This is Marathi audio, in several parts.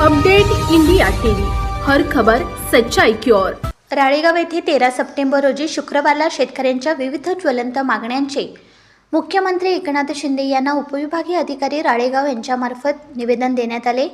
Update India TV. हर खबर सच्चाई की ओर. राळेगाव येथे तेरा सप्टेंबर रोजी शुक्रवारला शेतकऱ्यांच्या विविध ज्वलंत मागण्यांचे मुख्यमंत्री एकनाथ शिंदे यांना उपविभागीय अधिकारी राळेगाव यांच्यामार्फत निवेदन देण्यात आले.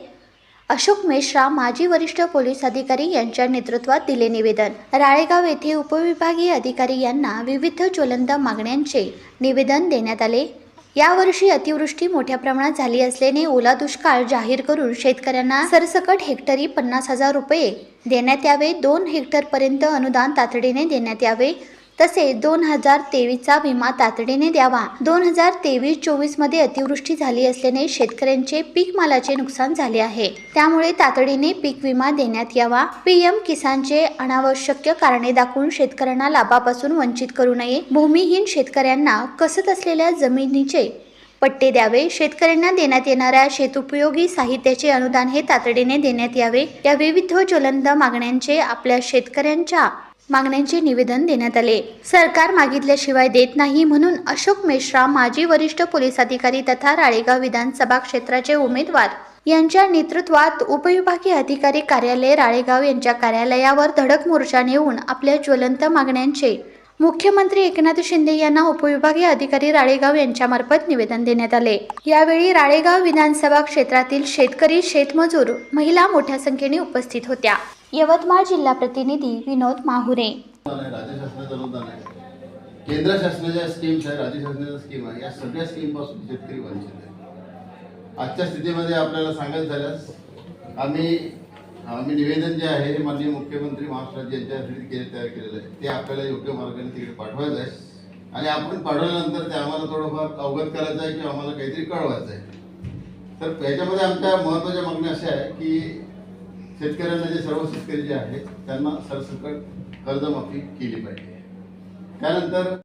अशोक मेश्रा माजी वरिष्ठ पोलीस अधिकारी यांच्या नेतृत्वात दिले निवेदन. राळेगाव येथे उपविभागीय अधिकारी यांना विविध ज्वलंत मागण्यांचे निवेदन देण्यात आले. यावर्षी अतिवृष्टी मोठ्या प्रमाणात झाली असल्याने ओला दुष्काळ जाहीर करून शेतकऱ्यांना सरसकट हेक्टरी पन्नास हजार रुपये देण्यात यावे. दोन हेक्टरपर्यंत अनुदान तातडीने देण्यात यावे. तसेच दोन हजार तेवीसचा विमा तातडीने द्यावा. दोन हजार तेवीस चोवीसमध्ये अतिवृष्टी झाली असल्याने शेतकऱ्यांचे पीक मालाचे नुकसान झाले आहे. त्यामुळे तातडीने पीक विमा देण्यात यावा. पीएम किसानचे अनावश्यक कारणे दाखवून शेतकऱ्यांना लाभापासून वंचित करू नये. भूमिहीन शेतकऱ्यांना कसत असलेल्या जमिनीचे पट्टे द्यावे. शेतकऱ्यांना देण्यात येणाऱ्या शेतउपयोगी साहित्याचे अनुदान हे तातडीने देण्यात यावे. या विविध ज्वलंत मागण्यांचे आपल्या शेतकऱ्यांच्या मागण्यांचे निवेदन देण्यात आले. सरकार मागितल्याशिवाय देत नाही म्हणून अशोक मेश्रा माजी वरिष्ठ पोलीस अधिकारी तथा राळेगाव विधानसभा क्षेत्राचे उमेदवार यांच्या नेतृत्वात उपविभागीय अधिकारी कार्यालय राळेगाव यांच्या कार्यालयावर धडक मोर्चा नेऊन आपल्या ज्वलंत मागण्यांचे मुख्यमंत्री एकनाथ शिंदे यांना उपविभागीय अधिकारी राळेगाव यांच्यामार्फत निवेदन देण्यात आले. यावेळी राळेगाव विधानसभा क्षेत्रातील शेतकरी शेतमजूर महिला मोठ्या संख्येने उपस्थित होत्या. यवतमाळ जिल्हा प्रतिनिधी विनोद माहुरे. केंद्र शासनाच्या स्कीम्स आहे राज्य शासनाच्या स्कीम आहे या सगळ्या स्कीमपासून शेतकरी वंचित आहे आजच्या स्थितीमध्ये आपल्याला सांगायचं झाल्यास आम्ही आम्ही निवेदन जे आहे हे माननीय मुख्यमंत्री महाराष्ट्र यांच्यासाठी केले तयार केलेलं आहे. ते आपल्याला योग्य मार्गाने तिकडे पाठवायचं आहे. आणि आपण पाठवल्यानंतर ते आम्हाला थोडंफार अवगत करायचं आहे किंवा आम्हाला काहीतरी कळवायचं आहे. तर याच्यामध्ये आमच्या महत्त्वाच्या मागण्या अशा आहे की शेतकऱ्यांना जे सर्व शेतकरी जे आहेत त्यांना सरसकट कर्जमाफी केली पाहिजे. त्यानंतर